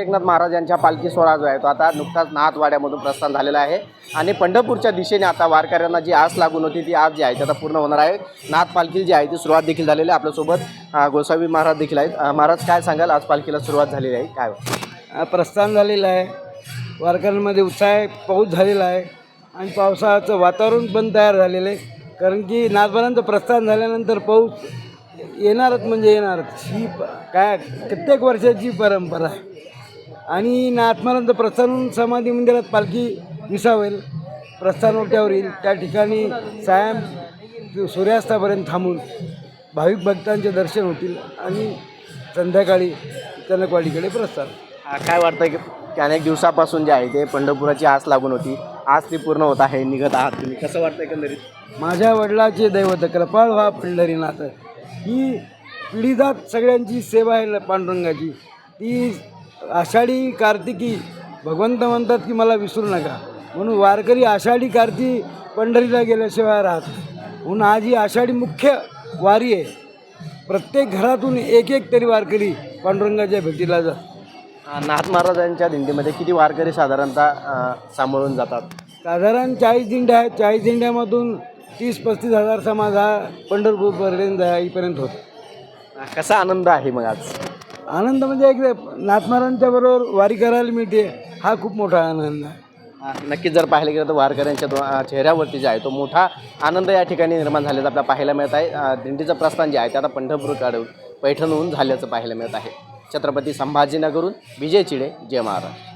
एकनाथ महाराज यांच्या पालखी सोहळा जो आहे तो आता नुकताच नाथवाड्यामधून प्रस्थान झालेला आहे. आणि पंढरपूरच्या दिशेने आता वारकऱ्यांना जी आस लागून होती ती आज जी आहे ती आता पूर्ण होणार आहे. नाथ पालखी जी आहे ती सुरुवात देखील झालेली आहे. आपल्यासोबत गोसावी महाराज देखील आहेत. महाराज काय सांगाल? आज पालखीला सुरुवात झालेली आहे. काय प्रस्थान झालेलं आहे. वारकऱ्यांमध्ये उत्साह आहे पाऊस झालेला आहे. आणि पावसाचं वातावरण पण तयार झालेलं आहे. कारण की नाथबारांचं प्रस्थान झाल्यानंतर पाऊस येणारच म्हणजे येणारच. ही काय कित्येक वर्षाची परंपरा आहे. आणि नाथमारांचं प्रस्थान समाधी मंदिरात पालखी विसावेल. प्रस्थान ओट्यावर येईल. त्या ठिकाणी सायं सूर्यास्तापर्यंत थांबून भाविक भक्तांचे दर्शन होतील आणि संध्याकाळी कनकवाडीकडे प्रस्थान. काय वाटतं की की अनेक दिवसापासून जे आहे ते पंढरपुराची आस लागून होती. आज ती पूर्ण होत आहे निघत आहात तुम्ही. कसं वाटतं एकंदरीत? माझ्या वडिलाचे दैवत कृपाळ व्हा पंढरीनाथ. ही पिढीजात सगळ्यांची सेवा आहे पांडुरंगाची. ती आषाढी कार्तिकी भगवंत म्हणतात की मला विसरू नका. म्हणून वारकरी आषाढी कार्ती पंढरीला गेल्याशिवाय राहत. म्हणून आज ही आषाढी मुख्य वारी आहे. प्रत्येक घरातून एक एक तरी वारकरी पांडुरंगाच्या भेटीला जात नाथ महाराजांच्या दिंडीमध्ये किती वारकरी साधारणतः सांभाळून जातात? साधारण चाळीस दिंड्या आहेत. चाळीस दिंड्यामधून तीस पस्तीस हजार समाज हा पंढरपूरपर्यंत जाईपर्यंत होतो. कसा आनंद आहे मग आज? आनंद म्हणजे एक नाथमारांच्या बरोबर वारी करायला मिळते. हा खूप मोठा आनंद आहे. नक्कीच जर पाहायला गेलं तर वारकऱ्यांच्या दो चेहऱ्यावरती जे आहे तो मोठा आनंद या ठिकाणी निर्माण झाल्याचं आपल्याला पाहायला मिळत आहे. दिंडीचं प्रस्थान जे आहे ते आता पंढरपूरकडून पैठणहून झाल्याचं पाहायला मिळत आहे. छत्रपती संभाजीनगरहून विजय चिडे जय महाराज